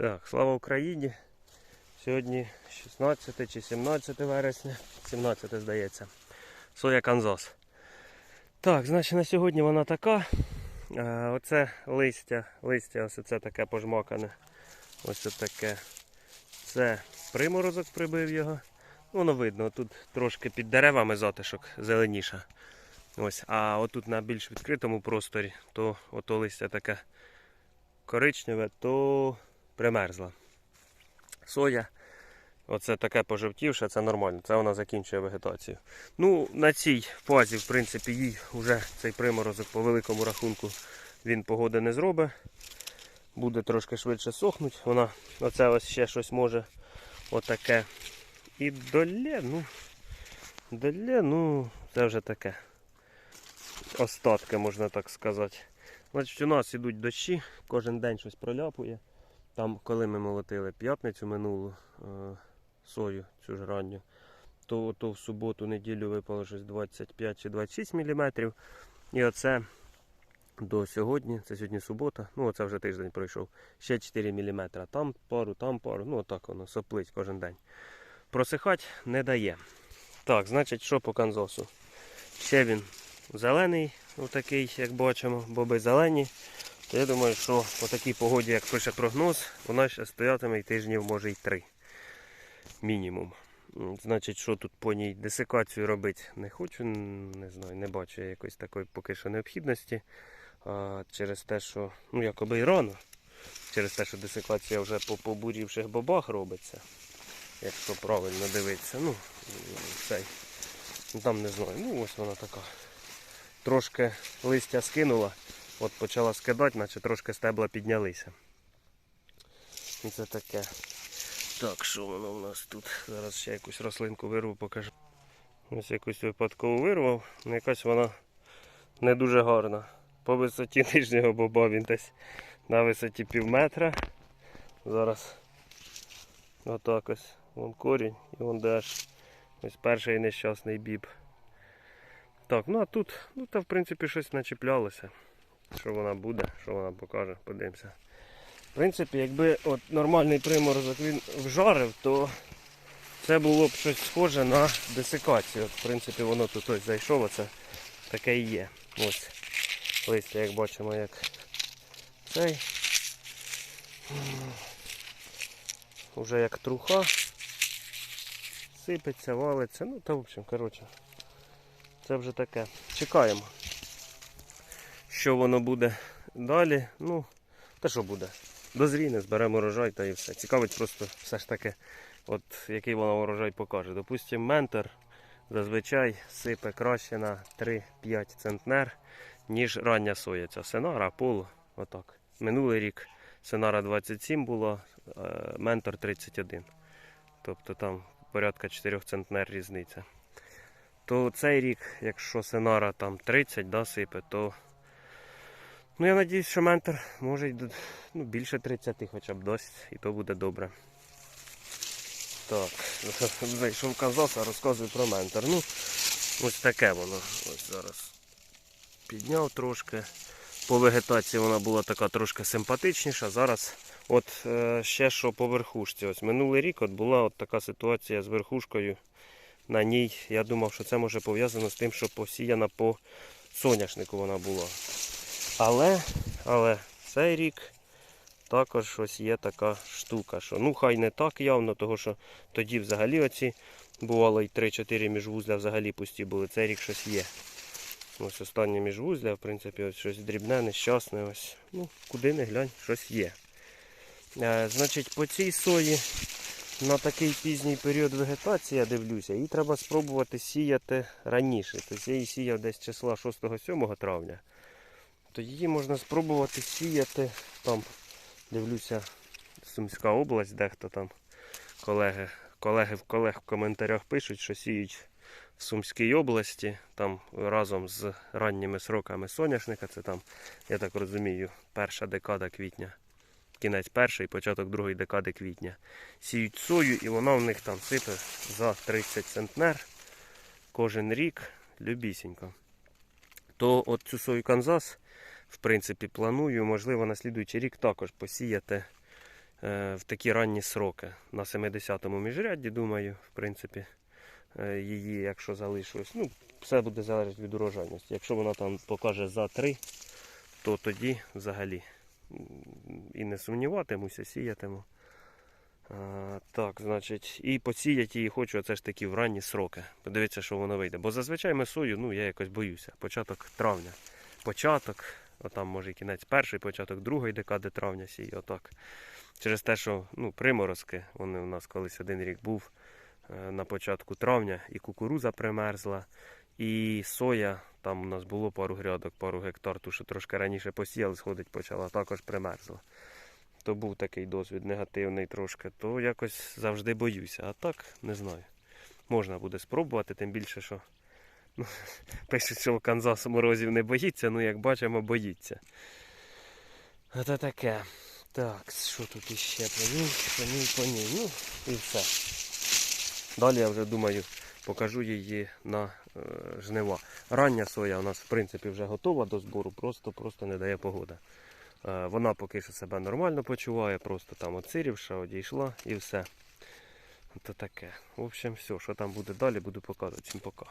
Так, слава Україні. Сьогодні 16 чи 17 вересня, 17 здається. Соя Канзас. Так, значить на сьогодні вона така. Е, оце листя, листя ось це таке пожмакане. Ось це таке. Це приморозок прибив його. Воно видно, тут трошки під деревами затишок зеленіша. Ось, а отут на більш відкритому просторі, то ото листя таке коричневе, то примерзла. Соя, оце таке пожовтівше, це нормально, це вона закінчує вегетацію. Ну, на цій фазі, в принципі, їй вже цей приморозок по великому рахунку він погоди не зробить. Буде трошки швидше сохнути. Вона оце ось ще щось може отаке. І долє, ну, долє, ну, це вже таке. Остатки, можна так сказати. Значить, у нас ідуть дощі, кожен день щось проляпує. Там, коли ми молотили п'ятницю минулу е, сою, цю ж ранню, то, то в суботу, неділю випало щось 25 чи 26 мм. І оце до сьогодні, це сьогодні субота, ну оце вже тиждень пройшов, ще 4 мм. Там пару, там пару, ну отак воно соплить кожен день. Просихати не дає. Так, значить, що по канзосу? Ще він зелений, отакий, як бачимо, боби зелені. Я думаю, що по такій погоді, як пише прогноз, вона ще стоятиме і тижнів, може й три. Мінімум. Значить, що тут по ній десикацію робити не хочу, не знаю, не бачу я якоїсь такої поки що необхідності. А, через те, що, ну якоби і рано. Через те, що десикація вже по побурівших бобах робиться. Якщо правильно дивитися. Ну, цей. Ну, Там не знаю. Ну ось вона така. Трошки листя скинула. От почала скидати, наче трошки стебла піднялися. І це таке. Так, що воно в нас тут? Зараз ще якусь рослинку вирву, покажу. Ось якусь випадково вирвав. Якась вона не дуже гарна. По висоті нижнього боба він десь на висоті пів метра. Зараз отак ось вон корінь і вон де аж ось перший нещасний біб. Так, ну а тут, ну та в принципі щось начіплялося. Що вона буде, що вона покаже, подивимося. В принципі, якби от нормальний приморозок він вжарив, то це було б щось схоже на десикацію. От, в принципі, воно тут ось зайшло, оце таке і є. Ось листя, як бачимо, як цей. Уже як труха. Сипеться, валиться. Ну та в общем, коротше. Це вже таке. Чекаємо. Що воно буде далі? Ну, та що буде? Дозріне, зберемо урожай та і все. Цікавить просто все ж таки, от який воно урожай покаже. Допустимо, ментор зазвичай сипе краще на 3-5 центнер, ніж рання соя. Ця сенара, поло. Отак. Минулий рік сенара 27 було, е, ментор 31. Тобто там порядка 4 центнер різниця. То цей рік, якщо сенара там 30 да, сипе, то Ну, я надіюсь, що ментор може й ну, більше 30 хоча б дасть, і то буде добре. Так, зайшов казас, а розказую про ментор. Ну, ось таке воно. Ось зараз підняв трошки. По вегетації вона була така трошки симпатичніша. Зараз от е, ще що по верхушці. Ось минулий рік от була от така ситуація з верхушкою. На ній я думав, що це може пов'язано з тим, що посіяна по соняшнику вона була. Але, але цей рік також ось є така штука, що ну хай не так явно, тому що тоді взагалі оці бувало і 3-4 міжвузля взагалі пусті були. Цей рік щось є. Ось останнє міжвузля, в принципі, ось щось дрібне, нещасне. Ось. Ну, куди не глянь, щось є. Е, значить, по цій сої на такий пізній період вегетації, я дивлюся, її треба спробувати сіяти раніше. Тобто я її сіяв десь числа 6-7 травня то її можна спробувати сіяти. Там, дивлюся, Сумська область, дехто там колеги, колеги в колег в коментарях пишуть, що сіють в Сумській області, там разом з ранніми сроками соняшника, це там, я так розумію, перша декада квітня. Кінець першої, початок другої декади квітня. Сіють сою і вона в них там сипе за 30 центнер кожен рік, любісінько. То от цю сою Канзас в принципі, планую, можливо, на слідуючий рік також посіяти е, в такі ранні сроки. На 70-му міжрядді, думаю, в принципі, е, її, якщо залишилось, ну, все буде залежати від урожайності. Якщо вона там покаже за 3, то тоді взагалі і не сумніватимуся, сіятиму. А, так, значить, і посіяти її хочу, це ж таки в ранні сроки. Подивіться, що воно вийде. Бо зазвичай ми сою, ну я якось боюся. Початок травня. Початок, отам може і кінець перший, початок другої декади травня сію, отак. Через те, що ну, приморозки, вони у нас колись один рік був е, на початку травня, і кукуруза примерзла, і соя, там у нас було пару грядок, пару гектар, ту, що трошки раніше посіяли, сходить почала, також примерзла. То був такий досвід негативний трошки, то якось завжди боюся. А так не знаю. Можна буде спробувати, тим більше, що ну, пишуть, що Канзас морозів не боїться, ну як бачимо, боїться. А таке. Так, що тут іще? По ній, по ній, по ній. Ну і все. Далі я вже думаю, покажу її на е, жнива. Рання соя у нас в принципі вже готова до збору, просто, просто не дає погода. Е, Вона поки що себе нормально почуває, просто там оцирівша, одійшла і все. То таке. В общем, все, що там буде далі, буду показувати. Всім пока.